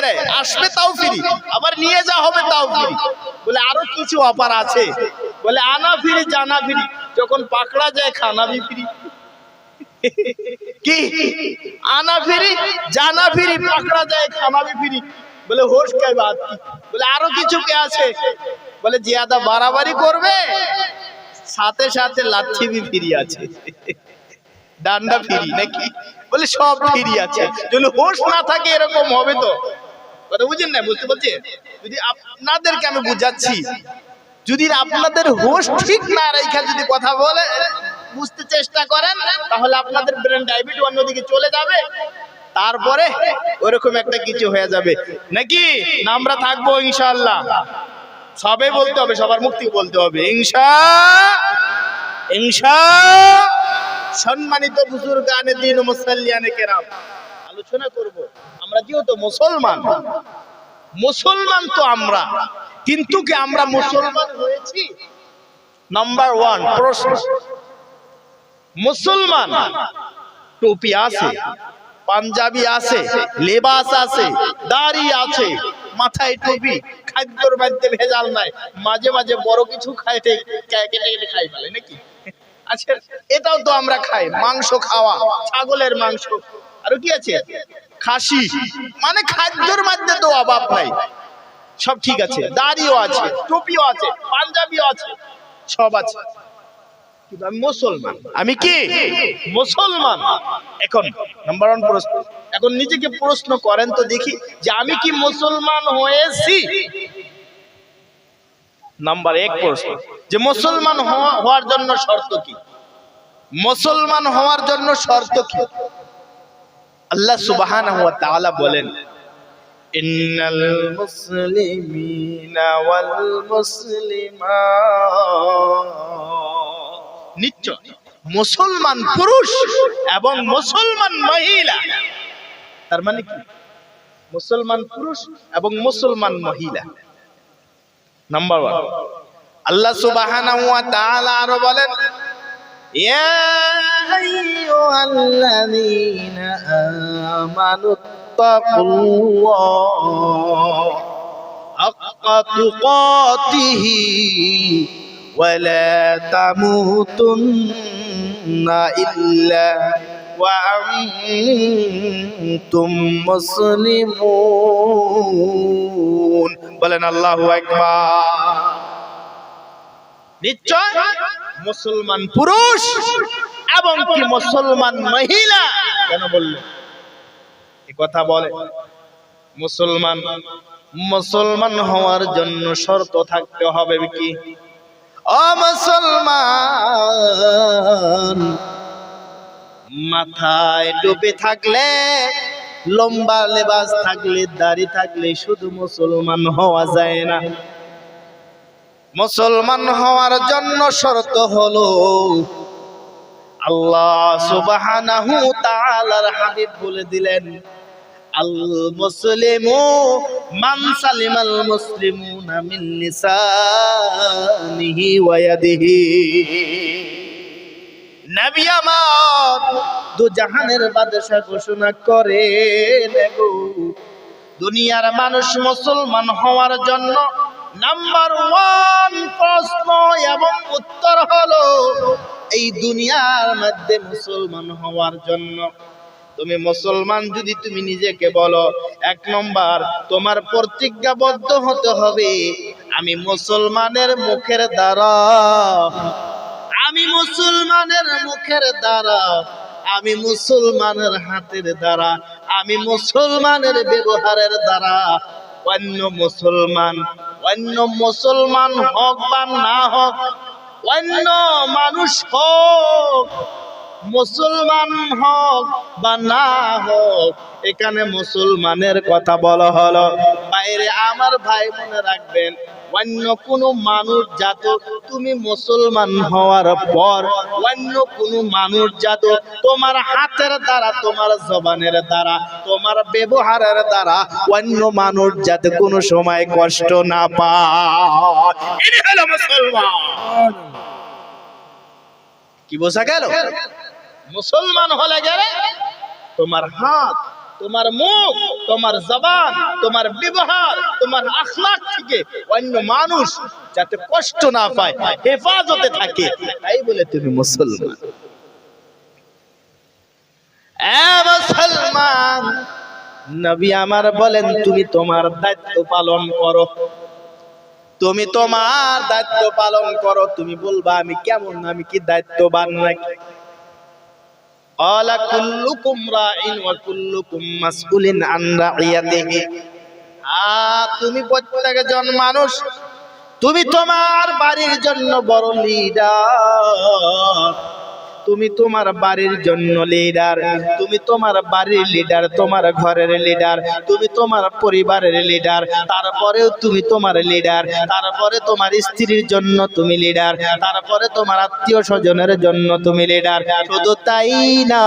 একবারে আসবে তাও ফ্রি, আবার নিয়ে যাওয়া হবে তাও ফ্রি। বলে, আরও কিছু অফার আছে? বলে, আনা ফ্রি, জানা ফ্রি, যখন পাকড়া যায়, খানা বি ফ্রি। কি? আনা ফিরি, জানা ফিরি, পাকড়া যায়, খানা বি ফিরি। বলে হোশ কে বাত কি? বলে, আরও কিছু কে আছে? বলে, জিয়াদা বাড়াবাড়ি করবে, সাথে সাথে লাচ্ছি বি ফিরি আছে। ডান্ডা ফিরি নাকি? বলে, সব ফিরি আছে। যদি হোশ না থাকে, এরকম হবে তো? কথা বুঝেন না বুঝতে যদি আপনাদেরকে আমি বুঝাচ্ছি, যদি আপনাদের হোশ ঠিক না রেখা যদি কথা বলে, বুঝতে চেষ্টা করেন, তাহলে আপনাদের ব্রেন অন্যদিকে চলে যাবে, তারপরে ওরকম একটা কিছু হয়ে যাবে। নাকি? না, আমরা থাকব ইনশাল্লাহ সবে বলতে হবে, সবার মুক্তি বলতে হবে। ইনশা ইনশা, সম্মানিত গানে দিন মুসাল্লিয়ানে কেরাম। আলোচনা করব। আমরা যেহেতু মুসলমান মুসলমান তো আমরা। কিন্তু কি আমরা মুসলমান হয়েছি? নাম্বার ওয়ান প্রশ্ন। মুসলমান টুপি আছে, পাঞ্জাবি আছে, লেবাস আছে, দাড়ি আছে, মাথায় টুপি, খাদ্যর মধ্যে ভেজাল নাই। মাঝে মাঝে বড় কিছু কেটে কেটে খাই ফেলে নাকি? আচ্ছা এটাও তো আমরা খাই, মাংস খাওয়া, ছাগলের মাংস। আর কি আছে? খাসি। মানে খাদ্যর মধ্যে তো অভাব নাই সব ঠিক আছে। দাড়িও আছে, টুপিও আছে, পাঞ্জাবিও আছে, সব আছে। আমি কি? মুসলমান। নিজেকে প্রশ্ন করেন তো দেখি যে আমি কি মুসলমান হয়েছি? নাম্বার এক প্রশ্ন। যে মুসলমান হওয়া- হওয়ার জন্য শর্ত কি? মুসলমান হওয়ার জন্য শর্ত কি? আল্লাহ তাআলা বলেন ইন্নাল মুসলিমিনা ওয়াল মুসলিমাত। নিশ্চয় মুসলমান পুরুষ এবং মুসলমান মহিলা। তার মানে কি? মুসলমান পুরুষ এবং মুসলমান মহিলা। নাম্বার ওয়ান আল্লাহ সুবহানাহু ওয়া তাআলা আরও বলেন ইয়া আইয়ুহাল্লাযীনা আমানু তাকুল্লাহ হাক্কা তুকাতিহি ولا تموتن إلا وأنتم مسلمون বলেন আল্লাহু আকবার নিশ্চয় মুসলমান পুরুষ এবং কি মুসলমান মহিলা। কেন বললেন এই কথা বলে। মুসলমান মুসলমান হওয়ার জন্য শর্ত থাকতে হবে কি? ও মুসলমান, মাথায় টুপি থাকলে, লম্বা লেবাস থাকলে, দাড়ি থাকলে শুধু মুসলমান হওয়া যায় না। মুসলমান হওয়ার জন্য শর্ত হলো আল্লাহ সুবহানাহু তাআলার হাবিব বলে দিলেন আল মুসলিমু মান সালিমাল মুসলিমুনা মিন লিসানিহি ওয়া ইয়াদিহি। নবী আমার দু জাহানের বাদশা ঘোষণা করে দুনিয়ার মানুষ মুসলমান হওয়ার জন্য নাম্বার ওয়ান প্রশ্ন এবং উত্তর হলো, এই দুনিয়ার মধ্যে মুসলমান হওয়ার জন্য। তুমি মুসলমান যদি তুমি নিজেকে বলো, এক নম্বর, তোমার প্রতিজ্ঞাবদ্ধ হতে হবে, আমি মুসলমানের মুখের দ্বারা। আমি মুসলমানের মুখের দ্বারা, আমি মুসলমানের হাতের দ্বারা, আমি মুসলমানের ব্যবহারের দ্বারা। অন্য মুসলমান অন্য মুসলমান হোক বা না হোক অন্য মানুষ হোক মুসলমান হোক বা না হোক, এখানে মুসলমানের কথা বলা হলো। বাইরে আমার ভাই মনে রাখবেন, অন্য কোনো মানুষ যাত তুমি মুসলমান হওয়ার পর, অন্য কোনো মানুষ যাত তোমার হাতের দ্বারা, তোমার জবানের দ্বারা, তোমার ব্যবহারের দ্বারা অন্য মানুষ যাতে কোনো সময় কষ্ট না পায়। মুসলমান। কি বোঝা গেল? মুসলমান হলে গেলে তোমার হাত, তোমার মুখ, তোমার জবান, তোমার ব্যবহার, তোমার আখলাক থেকে অন্য মানুষ যাতে কষ্ট না পায়, হেফাজতে থাকে। তাই বলে তুমি মুসলমান। মুসলমান, নবী আমার বলেন, তুমি তোমার দায়িত্ব পালন করো। তুমি তোমার দায়িত্ব পালন করো। তুমি বলবা, আমি কেমন? আমি কি দায়িত্ববান নাকি? قال كلكم راع وكلكم مسؤول عن رعيته আ তুমি প্রত্যেকজন মানুষ তুমি তোমার বাড়ির জন্য বড় লিডার তুমি তোমার বাড়ির জন্য লিডার তুমি তোমার বাড়ির লিডার তোমার ঘরের লিডার তুমি তোমার পরিবারের লিডার তারপরেও তুমি তোমার লিডার তারপরে তোমার স্ত্রীর জন্য তুমি লিডার তারপরে তোমার আত্মীয় স্বজনের জন্য তুমি লিডার শুধু তাই না,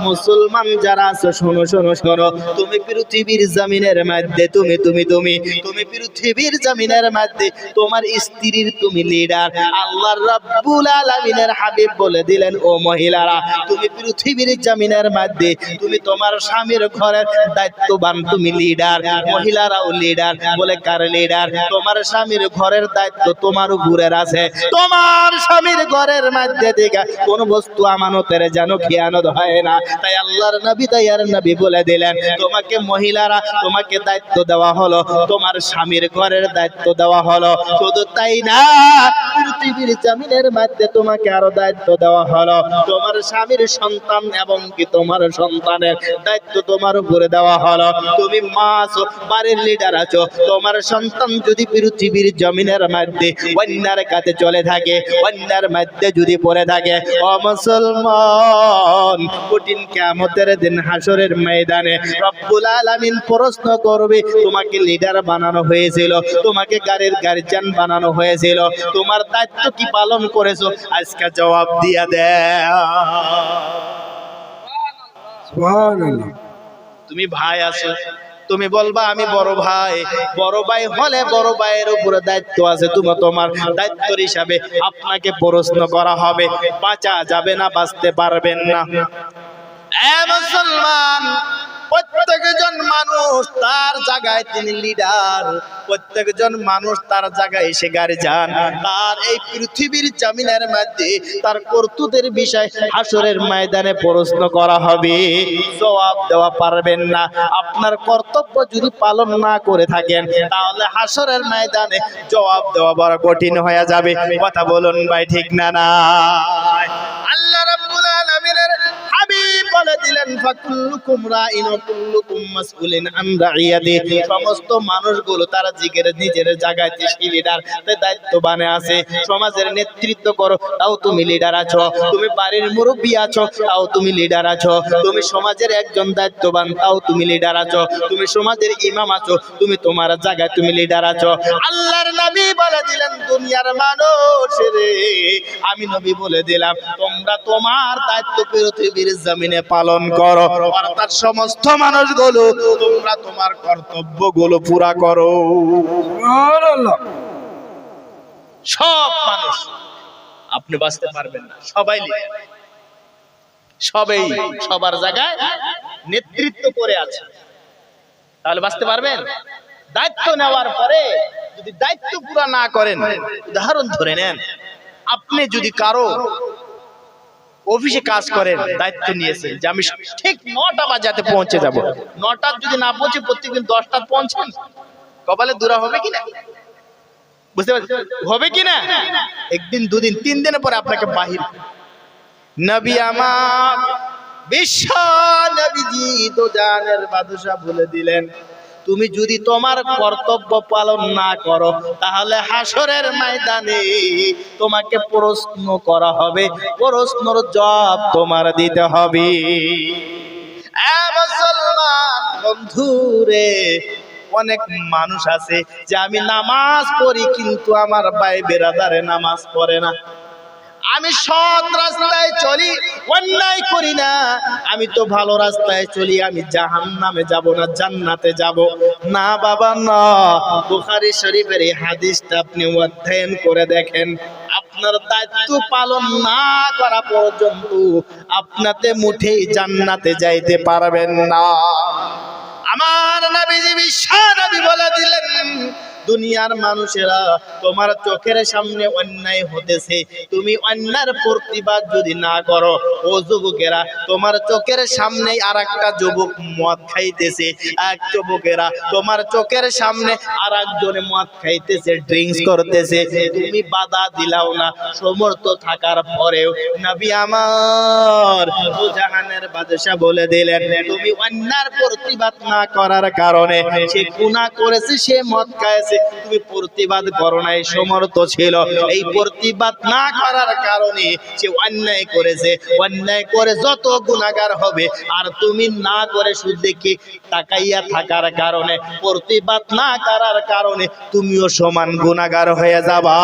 মুসলমান যারা আছো, শোনো শোনো শোনো। তুমি পৃথিবীর জমিনের মধ্যে, তুমি তুমি তুমি। তুমি পৃথিবীর জমিনের মধ্যে, তোমার স্ত্রীর তুমি লিডার আল্লাহ রাব্বুল আলামিনের হাবিব বলে দিলেন ও মহিলারা, তুমি পৃথিবীর জমিনের মধ্যে তুমি তোমার স্বামীর ঘরের দায়িত্ববান, তুমি লিডার মহিলারাও লিডার বলে কার লিডার তোমার স্বামীর ঘরের দায়িত্ব তোমার উপরের আছে। তোমার স্বামীর ঘরের মধ্যে থেকে কোন বস্তু আমানতের যেন খেয়ানত হয় না। তাই আল্লাহর নবী তাইয়ার নবী বলে দিলেন, তোমাকে মহিলারা তোমাকে দায়িত্ব দেওয়া হলো, তোমার স্বামীর ঘরের দায়িত্ব দেওয়া হলো। শুধু তাই না, পৃথিবীর জমিনের মধ্যে তোমাকে আরও দায়িত্ব দেওয়া হলো। তোমার স্বামীর সন্তান এবং কি তোমার সন্তানের দায়িত্ব তোমার উপরে দেওয়া হলো। তুমি মা আছো বাড়ির লিডার আছো। তোমার সন্তান যদি পৃথিবীর জমিনের মধ্যে অন্যার কাছে চলে থাকে অন্যার মধ্যে যদি পড়ে থাকে, ও মুসলমান, কঠিন কিয়ামতের দিন হাসরের ময়দানে রব্বুল আলামিন প্রশ্ন করবে, তোমাকে লিডার বানানো হয়েছিল, তোমাকে গাড়ির গার্জিয়ান বানানো হয়েছিল, তোমার দায়িত্ব কি পালন করেছ? আজকে জবাব দিয়া দে। সুবহানাল্লাহ তুমি ভাই আছো, তুমি বলবা আমি বড় ভাই বড় ভাই হলে বড় ভাইয়ের উপরে দায়িত্ব আছে, তুমি তোমার দায়িত্ব হিসাবে আপনাকে প্রশ্ন করা হবে, বাঁচা যাবে না, বাঁচতে পারবেন না। মুসলমান প্রত্যেকজন মানুষ তার জায়গায় তিনি লিডার প্রত্যেকজন মানুষ তার জায়গায় এসে গাড়ি যান তার এই পৃথিবীর জামিনের মধ্যে তার কর্তুদের বিষয় হাসরের ময়দানে প্রশ্ন করা হবে। জবাব দেওয়া পারবেন না। আপনার কর্তব্য যদি পালন না করে থাকেন, তাহলে হাসরের ময়দানে জবাব দেওয়া বড় কঠিন হয়ে যাবে। কথা বলুন ভাই, ঠিক না না? আল্লাহ সমস্ত মানুষগুলো তারা জিগের নিজের জায়গায় সে লিডার দায়িত্ববানে আছে। সমাজের নেতৃত্ব করো, তাও তুমি লিডার আছো। তুমি বাড়ির মুরব্বী আছো, তাও তুমি লিডার আছো। তুমি সমাজের একজন দায়িত্ববান, তাও তুমি লিডার আছো। তুমি সমাজের ইমাম আছো, তুমি তোমার জায়গায় তুমি লিডার আছো। আল্লাহর নবী বলে দিলেন, দুনিয়ার মানুষ রে, আমি নবী বলে দিলাম, তোমরা তোমার দায়িত্ব পৃথিবীর জমিনে পালন করো। অর্থাৎ সমস্ত মানুষগুলো তোমরা তোমার কর্তব্যগুলো পুরা করো। সব মানুষ। আপনি বাঁচতে পারবেন না। সবাই। সবাই সবার জায়গায় নেতৃত্ব করে আছে। তাহলে বাঁচতে পারবেন? দায়িত্ব নেওয়ার পরে যদি দায়িত্ব পুরা না করেন উদাহরণ ধরে নেন আপনি যদি কারও অফিসে কাজ করেন, দায়িত্ব নিয়েছে যে আমি ঠিক নটা বাজাতে পৌঁছে যাব। নটার যদি না পৌঁছে প্রত্যেকদিন দশটা পৌঁছান, কপালে দূরা হবে কিনা বুঝতে পারছেন? হবে কি না? একদিন, দুদিন, তিন দিনের পরে আপনাকে বাহির। নবী আমার, বিশ্ব নবীজি তো জানের বাদশা বলে দিলেন। তুমি যদি তোমার কর্তব্য পালন না করো, তাহলে হাসরের ময়দানে তোমাকে প্রশ্ন করা হবে। প্রশ্নর জবাব তোমার দিতে হবে। বন্ধুরে, অনেক মানুষ আছে যে আমি নামাজ পড়ি, কিন্তু আমার ভাই বেরাদারে নামাজ পড়ে না আমি সৎ রাস্তায় চলি, অন্যায় করি না। আমি তো ভালো রাস্তায় চলি, আমি জাহান নামে যাব না, জান্নাতে যাব না, বাবা, না। বুখারী শরীফের এই হাদিসটা আপনি অধ্যয়ন করে দেখেন। আপনার দায়িত্ব পালন না করা পর্যন্ত আপনাতে মুঠেই জান্নাতে যাইতে পারবেন না। আমার নবীজি বিশ্ব নবী বলে দিলেন দুনিয়ার মানুষেরা তোমার চোখের সামনে অন্যায় হতেছে। তুমি অন্যার প্রতিবাদ যদি না করো, ও যুবকেরা, তোমার চোখের সামনে আর একটা যুবক মদ খাইতেছে। এক যুবকেরা, তোমার চোখের সামনে আর একজনে মদ খাইতেছে ড্রিঙ্কস করতেছে। তুমি বাধা দিলাও না, সমর্থ থাকার পরেও নবী আমার জাহানের বাদশা বলে দিলেন, তুমি অন্যার প্রতিবাদ না করার কারণে সে গুনাহ করেছে, সে মদ খাইছে তুমি প্রতিবাদ করো নাই, সমর্থ ছিল। এই প্রতিবাদ না করার কারণে সে অন্যায় করেছে। অন্যায় করে যত গুণাগার হবে, আর তুমি না করে শুধু তাকাইয়া থাকার কারণে? প্রতিবাদ না করার কারণে তুমিও সমান গুণাগার হয়ে যাবা।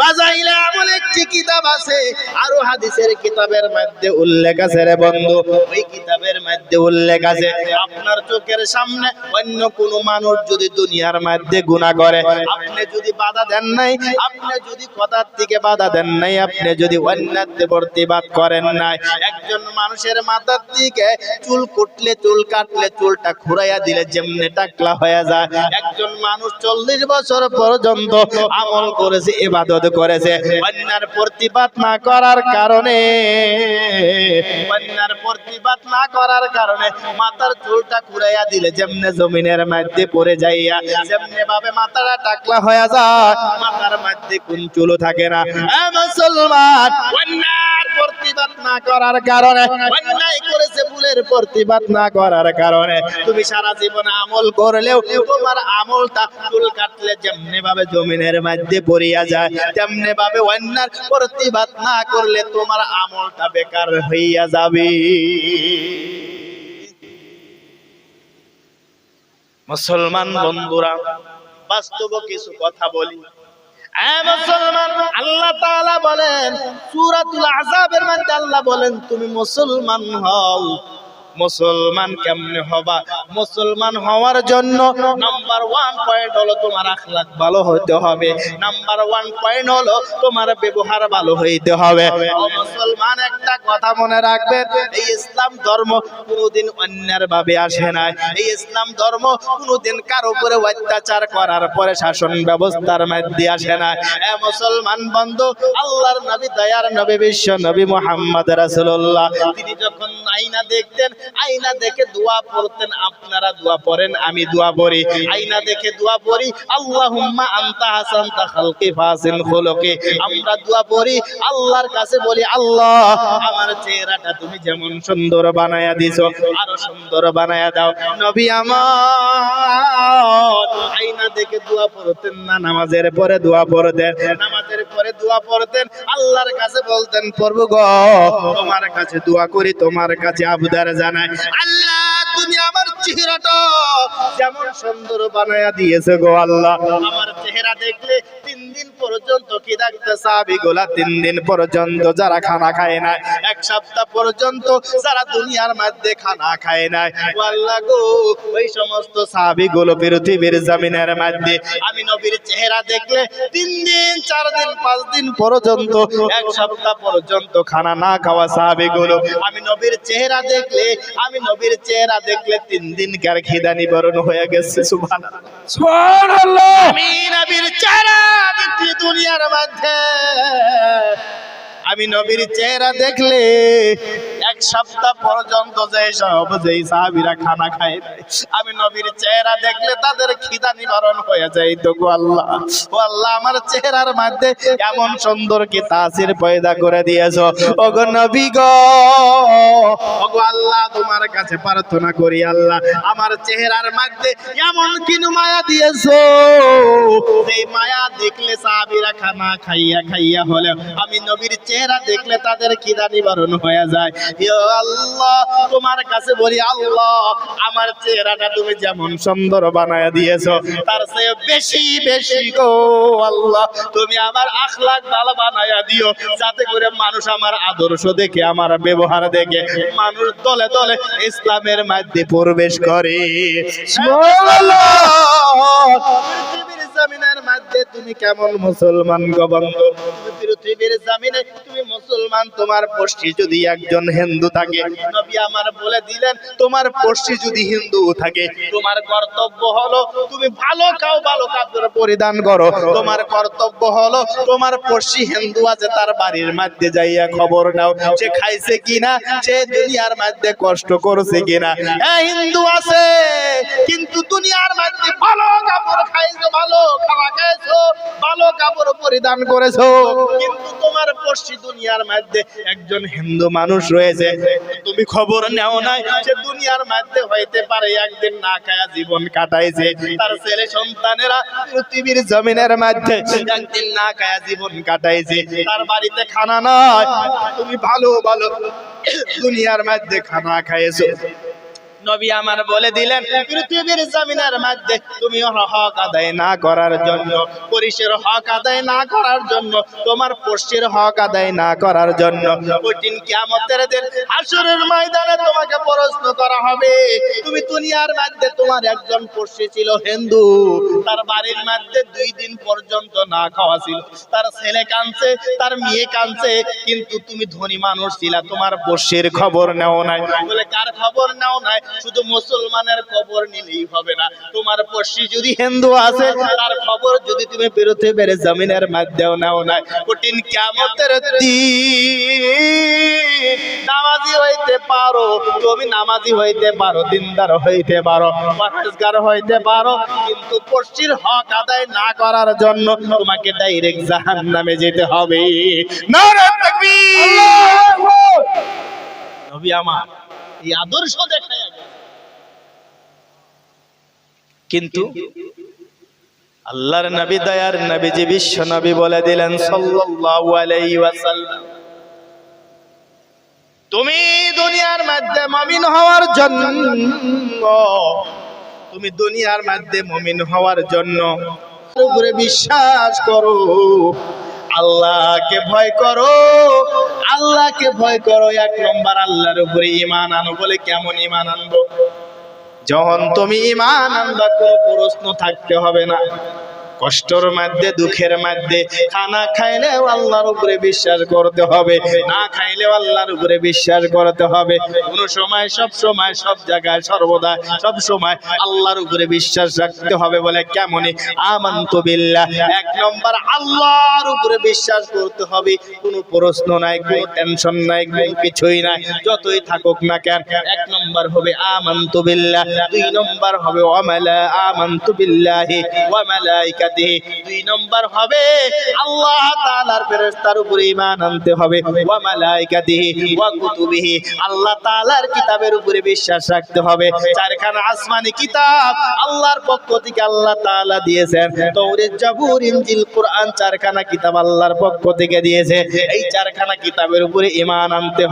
বাজাইলে এমন একটি কিতাব আছে, আরও হাদিসের কিতাবের মধ্যে উল্লেখ আছে রে বন্ধু। ওই কিতাবের মধ্যে উল্লেখ আছে, আপনার চোখের সামনে অন্য কোন মানুষ যদি দুনিয়ার মধ্যে গুনাহ করে। আপনি যদি বাধা দেন নাই, আপনি যদি কথার থেকে বাধা দেন নাই, আপনি যদি অন্যান্য প্রতিবাদ করেন নাই, একজন মানুষের মাথার দিকে চুল কুটলে চুল কাটলে চুলটা খুরাইয়া দিলে যেমনি টাকলা হয়ে যায়। একজন মানুষ চল্লিশ বছর পর্যন্ত আমল করেছে, ইবাদত করেছে। অন্যার প্রতিবাদ না করার কারণে অন্যার প্রতিবাদ না করার কারণে মাথার চুলটা খুরাইয়া দিলে যেমনে জমিনের মধ্যে পড়ে যাইয়া, যেমনি ভাবে মাথাটা টাকলা হয়ে যায়, মাথার মধ্যে কোন চুলো থাকে না। মুসলমান প্রতিবাদ না করার কারণে করেছে ভুলের প্রতিবাদ না করার কারণে, তুমি সারা জীবন আমল করলেও তোমার আমলটা চুল কাটলে যেমনি ভাবে জমিনের মধ্যে পড়িয়া যায় তেমনি ভাবে অন্যার প্রতিবাদ না করলে তোমার আমলটা বেকার হইয়া যাবে। মুসলমান বন্ধুরা, বাস্তব কিছু কথা বলি। মুসলমান, আল্লাহ তাআলা বলেন, সূরাতুল আযাবের মধ্যে আল্লাহ বলেন, তুমি মুসলমান হও। মুসলমান কেমনে হবা? মুসলমান হওয়ার জন্য নাম্বার ওয়ান পয়েন্ট হলো তোমার আখলাক ভালো হতে হবে। নাম্বার ওয়ান পয়েন্ট হলো তোমার ব্যবহার ভালো হইতে হবে। মুসলমান, একটা কথা মনে রাখবেন, এই ইসলাম ধর্ম কোনোদিন অন্যের ভাবে আসে নাই। এই ইসলাম ধর্ম কোনোদিন কারও উপরে অত্যাচার করার পরে শাসন ব্যবস্থার মধ্যে আসে না এ মুসলমান বন্ধু, আল্লাহর নবী দয়ার নবী বিশ্ব নবী মোহাম্মদ রাসূলুল্লাহ, তিনি যখন আয়না দেখতেন আয়না দেখে দোয়া পড়তেন, আপনারা দোয়া পড়েন, আমি দোয়া পড়ি। আয়না দেখে দোয়া পড়ি, আল্লাহুম্মা আনতা হাসানতা খালকি ফাসিন খুলুকি। আমরা দোয়া পড়ি, আল্লাহর কাছে বলি, আল্লাহ, আমার চেহারাটা তুমি যেমন সুন্দর বানায়া দিছো, আরও সুন্দর বানায়া দাও। নবী আমার আয়না দেখে দোয়া পড়তেন না, নামাজের পরে দোয়া পড়তেন। নামাজের পরে দোয়া পড়তেন, আল্লাহর কাছে বলতেন প্রভু গো, তোমার কাছে দোয়া করি, তোমার কাছে আবদার জানাই। আল্লাহ, তুমি আমার চেহারাটা যেমন সুন্দর বানায়া দিয়েছে গো আল্লাহ। আমার চেহারা দেখলে পর্যন্ত কি ডাকতে সাহাবি গোলা তিন দিন পর্যন্ত যারা খানা খায় না এক সপ্তাহ পর্যন্ত যারা দুনিয়ার মধ্যে খানা খায় না আল্লাহ গো ওই সমস্ত সাহাবি গুলো পৃথিবীর জমিনের মধ্যে। আমি নবীর চেহারা দেখলে তিন দিন চার দিন পাঁচ দিন পর্যন্ত এক সপ্তাহ পর্যন্ত খানা না খাওয়া সাহাবি গুলো আমি নবীর চেহারা দেখলে আমি নবীর চেহারা দেখলে তিন দিন কার খিদা নিবারণ হয়ে গেছে? সুবহানাল্লাহ। সুবহানাল্লাহ! আমি নবীর চেহারা দেখি দুনিয়ার মধ্যে। আমি নবীর চেহারা দেখলে এক সপ্তাহ পর্যন্ত যে সব যেই সাহাবিরা খানা খায় আমি নবীর চেহারা দেখলে তাদের খিদা নিবারণ হয়ে যায়। তো আল্লাহ, ও আল্লাহ, আমার চেহারার মধ্যে এমন সুন্দর কি তাসির পয়দা করে দিয়েছ? ও গো নবী গো ও গো আল্লাহ, তোমার কাছে প্রার্থনা করি আল্লাহ, আমার চেহারার মধ্যে এমন কিনু মায়া দিয়েছ? এই মায়া দেখলে সাহাবীরা খানা খাইয়া খাইয়া হলে আমি নবীর চেহারা দেখলে তাদের খিদা নিবারণ হয়ে যায়। আল্লাহ, তোমার কাছে বলি, আল্লাহ, আমার চেহারাটা তুমি যেমন সুন্দর বানায় দিয়েছ, তার চেয়ে বেশি বেশি গো আল্লাহ, তুমি আমার আখলাক ভালো বানায়া দিও, যাতে করে মানুষ আমার আদর্শ দেখে, আমার ব্যবহার দেখে, মানুষ দলে দলে ইসলামের মধ্যে প্রবেশ করে। পৃথিবীর জমিনের মধ্যে তুমি কেমন মুসলমান গোবন্ধ পৃথিবীর জমিনে তুমি মুসলমান, তোমার যদি একজন হিন্দু থাকে। নবী আমার বলে দিলেন, তোমার যদি হিন্দু থাকে, তোমার কর্তব্য হলো তুমি ভালো ভালো কাপড় পরিধান করো। তোমার কর্তব্য হলো তোমার পশ্চি হিন্দু আছে, তার বাড়ির মধ্যে যাইয়া খবর নাও, সে খাইছে কিনা, সে দুনিয়ার মধ্যে কষ্ট করছে কিনা। হ্যাঁ হিন্দু আছে, কিন্তু দুনিয়ার মধ্যে ভালো কাপড় খাইছো, ভালো খাওয়া খাইছো, ভালো কাপড় পরিধান করেছ। কিন্তু তোমার পশ্চিম দুনিয়ার মধ্যে একজন হিন্দু মানুষ রয়েছে। তুমি খবর নেও নাই যে দুনিয়ার মধ্যে হইতে পারে একদিন না খায়া জীবন কাটাইছে। তার ছেলে সন্তানেরা পৃথিবীর জমিনের মধ্যে একদিন না খায়া জীবন কাটাইছে। তার বাড়িতে খানা নয় তুমি ভালো ভালো দুনিয়ার মধ্যে খানা খাইছো নবী আমার বলে দিলেন, পৃথিবীর জমিনের মধ্যে তুমি হক আদায় না করার জন্য পরিশের হক আদায় না করার জন্য, তোমার পশ্চির হক আদায় না করার জন্য কঠিন কিয়ামতের দিন হাসরের ময়দানে তোমাকে প্রশ্ন করা হবে, তুমি দুনিয়ার মধ্যে তোমার একজন পড়শি ছিল হিন্দু, তার বাড়ির মধ্যে দুই দিন পর্যন্ত না খাওয়া ছিল, তার ছেলে কাঁদছে, তার মেয়ে কাঁদছে, কিন্তু তুমি ধনী মানুষ ছিলা, তোমার বর্ষের খবর নেও নাই। বলে, কার খবর নেও নাই? শুধু মুসলমানের খবর নিলেই হবে না। তোমার পড়শি যদি হিন্দু আছে তার খবর যদি তুমি বেরোতে পেরে জমিনের মধ্যেও নেও নাই। কঠিন কিয়ামতের দিন। নামাজি হইতে পারো তুমি নামাজি হইতে পারো দিনদার হইতে পারো পরহেজগার হইতে পারো কিন্তু পশ্চির হক আদায় না করার জন্য তোমাকে ডাইরেক্ট জাহান্নামে যেতে হবে। নারে তাকবীর! নবী আমার এই আদর্শ দেখায় কিন্তু আল্লাহর নবী দয়ার নবীজি বিশ্ব নবী বলে দিলেন তুমি দুনিয়ার মধ্যে মমিন হওয়ার জন্য, তুমি দুনিয়ার মধ্যে মমিন হওয়ার জন্য উপরে বিশ্বাস করো, আল্লাহকে ভয় করো, আল্লাহকে ভয় করো, এক নম্বর আল্লাহর উপরে ইমান আনো বলে কেমন ইমান আনব? যখন তুমি ইমান আনবা কোনো প্রশ্ন থাকতে হবে না। কষ্টর মধ্যে, দুঃখের মধ্যে। খানা খাইলেও আল্লাহর উপরে বিশ্বাস করতে হবে, না খাইলেও আল্লাহর উপরে বিশ্বাস করতে হবে। কোন সময়, সব সময়, সব জায়গায়, সর্বদা, সব সময় আল্লাহর উপরে বিশ্বাস রাখতে হবে বলে কেমনই? আমান্তু বিল্লাহ। এক নম্বর, আল্লাহর উপরে বিশ্বাস করতে হবে। কোনো প্রশ্ন নাই, কোনো টেনশন নাই, কোনো কিছুই নাই। যতই থাকুক না কেন, এক নম্বর হবে আমান্তু বিল্লাহ। দুই নম্বর হবে ওয়ামালা আমান্তু বিল্লাহি ওয়া মালাইকাতিহি দুই নম্বর হবে, আল্লাহ তাআলার ফেরেশতার উপরে ঈমান আনতে হবে। ওয়া মালাইকাতিহি ওয়া কুতুবিহি, আল্লাহ তাআলার কিতাবের উপরে বিশ্বাস রাখতে হবে। চারখানা আসমানি কিতাব আল্লাহর পক্ষ থেকে আল্লাহ তাআলা দিয়েছেন। তাওরাত, জাবুর, ইনজিল, কোরআন, চারখানা কিতাব আল্লাহর পক্ষ থেকে দিয়েছে। এই চারখানা কিতাবের উপরে ঈমান আনতে